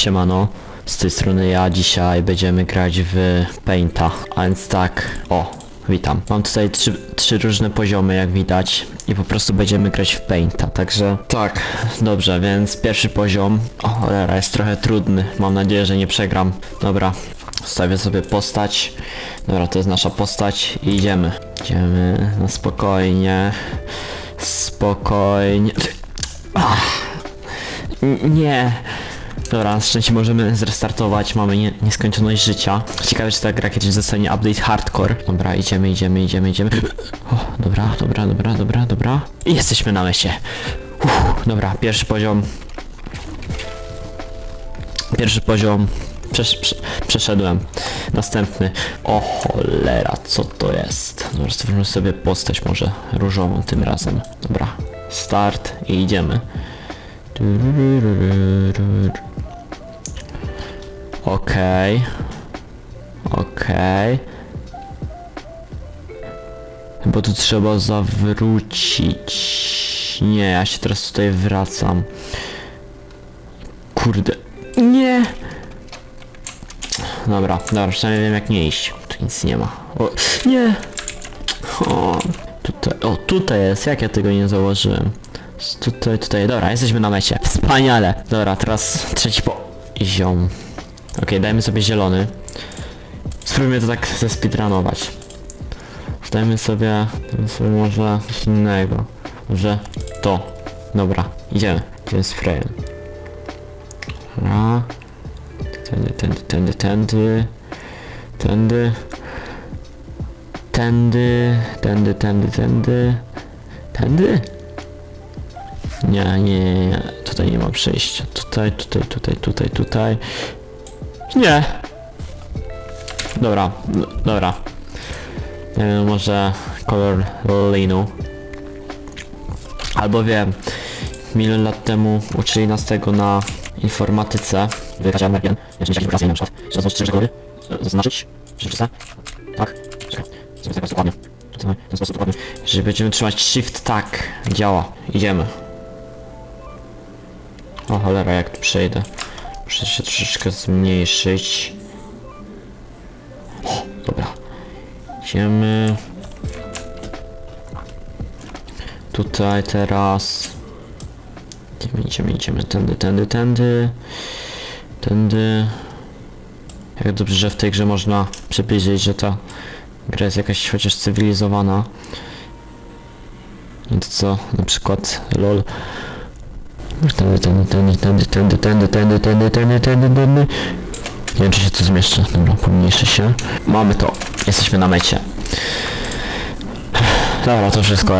Siemano, z tej strony ja dzisiaj będziemy grać w Painta, a więc tak, o, witam. Mam tutaj trzy, trzy różne poziomy jak widać i po prostu będziemy grać w Painta, także tak, dobrze, więc pierwszy poziom, o cholera, jest trochę trudny, mam nadzieję, że nie przegram. Dobra, stawię sobie postać, dobra, to jest nasza postać i idziemy. Idziemy na spokojnie, spokojnie. N- Nie. Dobra, na szczęście możemy zrestartować, mamy nie, nieskończoność życia. Ciekawe, czy ta gra kiedyś zostanie update hardcore. Dobra, idziemy, idziemy, idziemy, idziemy. O, dobra, dobra, dobra, dobra, dobra. I jesteśmy na mesie. Uff, dobra, pierwszy poziom. Pierwszy poziom. Przesz, prze, przeszedłem. Następny. O cholera, co to jest? Dobra, stworzymy sobie postać może różową tym razem. Dobra, start i idziemy. Okej. Okej. Bo tu trzeba zawrócić. Nie, ja się teraz tutaj wracam. Kurde. Nie! Dobra, dobra, przynajmniej wiem jak nie iść. Tu nic nie ma. O, nie! O, tutaj, o, tutaj jest, jak ja tego nie zauważyłem. Jest Tutaj, tutaj, dobra, jesteśmy na mecie. Wspaniale! Dobra, teraz trzeci poziom. Okej, dajmy sobie zielony. Spróbujmy to tak zespeedrunować. Dajmy sobie, dajmy sobie może coś innego. Może to. Dobra, idziemy. Idziemy z Frejem. Dobra. Tędy, tędy, tędy, tędy. Tędy. Tędy, tędy, tędy, tędy. Tędy? Nie, nie, nie, nie. Tutaj nie ma przejścia. Tutaj, tutaj, tutaj, tutaj, tutaj. Nie. Dobra, no, dobra. Wiem, może kolor linu. Albo wiem, milion lat temu uczyli nas tego na informatyce. Wyraźnie American. Jeszcze mieliśmy wyraźnie na przykład. Czy zaznaczyć trzy kolory? Zaznaczyć? Przeczysta? Tak? Czekaj. Zrobię tego dokładnie. W ten sposób dokładnie. Jeżeli będziemy trzymać shift tak, działa. Idziemy. O cholera, jak tu przejdę. Muszę się troszeczkę zmniejszyć. O, dobra. Idziemy. Tutaj teraz. Idziemy, idziemy, idziemy. Tędy, tędy, tędy. Tędy. Jak dobrze, że w tej grze można przybliżyć, że ta gra jest jakaś chociaż cywilizowana. Więc co, na przykład LOL Tędy, tędy, tędy, tędy, tędy, tędy, tędy, tędy, tędy, tędy, tędy. Nie wiem, czy się tu zmieszczę. Dobra, pomniejszy się. Mamy to. Jesteśmy na mecie. Dobra, to wszystko.